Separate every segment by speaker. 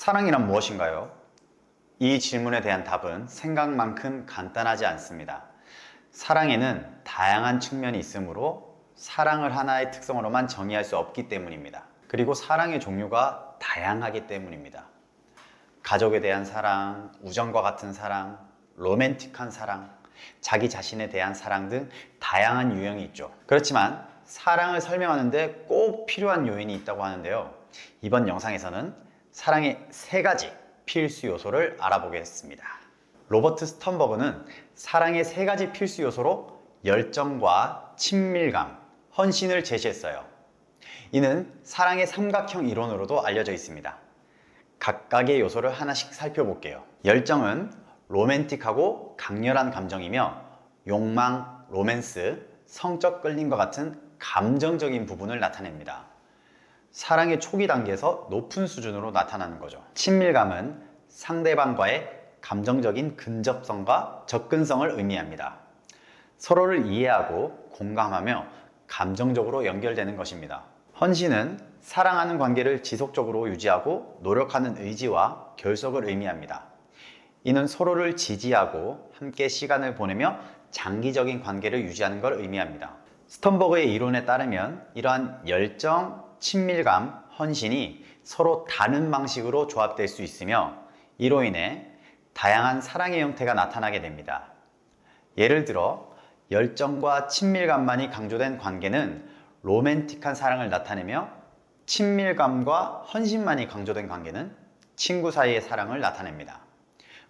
Speaker 1: 사랑이란 무엇인가요? 이 질문에 대한 답은 생각만큼 간단하지 않습니다. 사랑에는 다양한 측면이 있으므로 사랑을 하나의 특성으로만 정의할 수 없기 때문입니다. 그리고 사랑의 종류가 다양하기 때문입니다. 가족에 대한 사랑, 우정과 같은 사랑, 로맨틱한 사랑, 자기 자신에 대한 사랑 등 다양한 유형이 있죠. 그렇지만 사랑을 설명하는데 꼭 필요한 요인이 있다고 하는데요. 이번 영상에서는 사랑의 세 가지 필수 요소를 알아보겠습니다. 로버트 스턴버그는 사랑의 세 가지 필수 요소로 열정과 친밀감, 헌신을 제시했어요. 이는 사랑의 삼각형 이론으로도 알려져 있습니다. 각각의 요소를 하나씩 살펴볼게요. 열정은 로맨틱하고 강렬한 감정이며 욕망, 로맨스, 성적 끌림과 같은 감정적인 부분을 나타냅니다. 사랑의 초기 단계에서 높은 수준으로 나타나는 거죠. 친밀감은 상대방과의 감정적인 근접성과 접근성을 의미합니다. 서로를 이해하고 공감하며 감정적으로 연결되는 것입니다. 헌신은 사랑하는 관계를 지속적으로 유지하고 노력하는 의지와 결속을 의미합니다. 이는 서로를 지지하고 함께 시간을 보내며 장기적인 관계를 유지하는 걸 의미합니다. 스턴버그의 이론에 따르면 이러한 열정, 친밀감, 헌신이 서로 다른 방식으로 조합될 수 있으며 이로 인해 다양한 사랑의 형태가 나타나게 됩니다. 예를 들어 열정과 친밀감만이 강조된 관계는 로맨틱한 사랑을 나타내며 친밀감과 헌신만이 강조된 관계는 친구 사이의 사랑을 나타냅니다.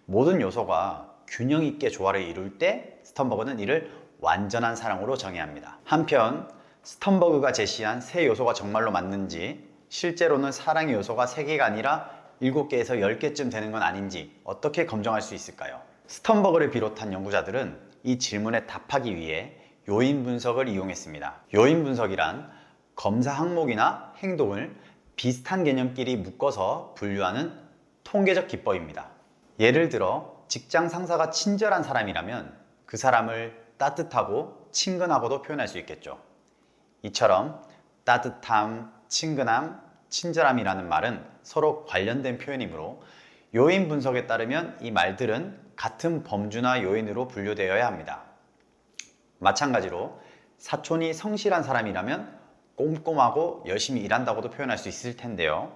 Speaker 1: 모든 요소가 균형 있게 조화를 이룰 때 스턴버그는 이를 완전한 사랑으로 정의합니다. 한편 스턴버그가 제시한 세 요소가 정말로 맞는지 실제로는 사랑의 요소가 3개가 아니라 7개에서 10개쯤 되는 건 아닌지 어떻게 검증할 수 있을까요? 스턴버그를 비롯한 연구자들은 이 질문에 답하기 위해 요인 분석을 이용했습니다. 요인 분석이란 검사 항목이나 행동을 비슷한 개념끼리 묶어서 분류하는 통계적 기법입니다. 예를 들어 직장 상사가 친절한 사람이라면 그 사람을 따뜻하고 친근하고도 표현할 수 있겠죠. 이처럼 따뜻함, 친근함, 친절함이라는 말은 서로 관련된 표현이므로 요인 분석에 따르면 이 말들은 같은 범주나 요인으로 분류되어야 합니다. 마찬가지로 사촌이 성실한 사람이라면 꼼꼼하고 열심히 일한다고도 표현할 수 있을 텐데요.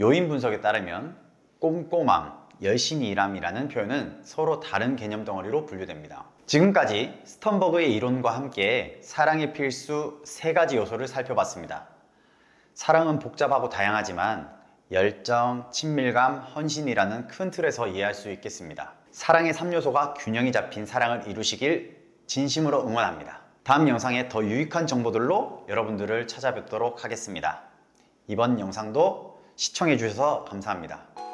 Speaker 1: 요인 분석에 따르면 꼼꼼함, 열심히 일함이라는 표현은 서로 다른 개념 덩어리로 분류됩니다. 지금까지 스턴버그의 이론과 함께 사랑의 필수 세 가지 요소를 살펴봤습니다. 사랑은 복잡하고 다양하지만 열정, 친밀감, 헌신이라는 큰 틀에서 이해할 수 있겠습니다. 사랑의 3요소가 균형이 잡힌 사랑을 이루시길 진심으로 응원합니다. 다음 영상에 더 유익한 정보들로 여러분들을 찾아뵙도록 하겠습니다. 이번 영상도 시청해 주셔서 감사합니다.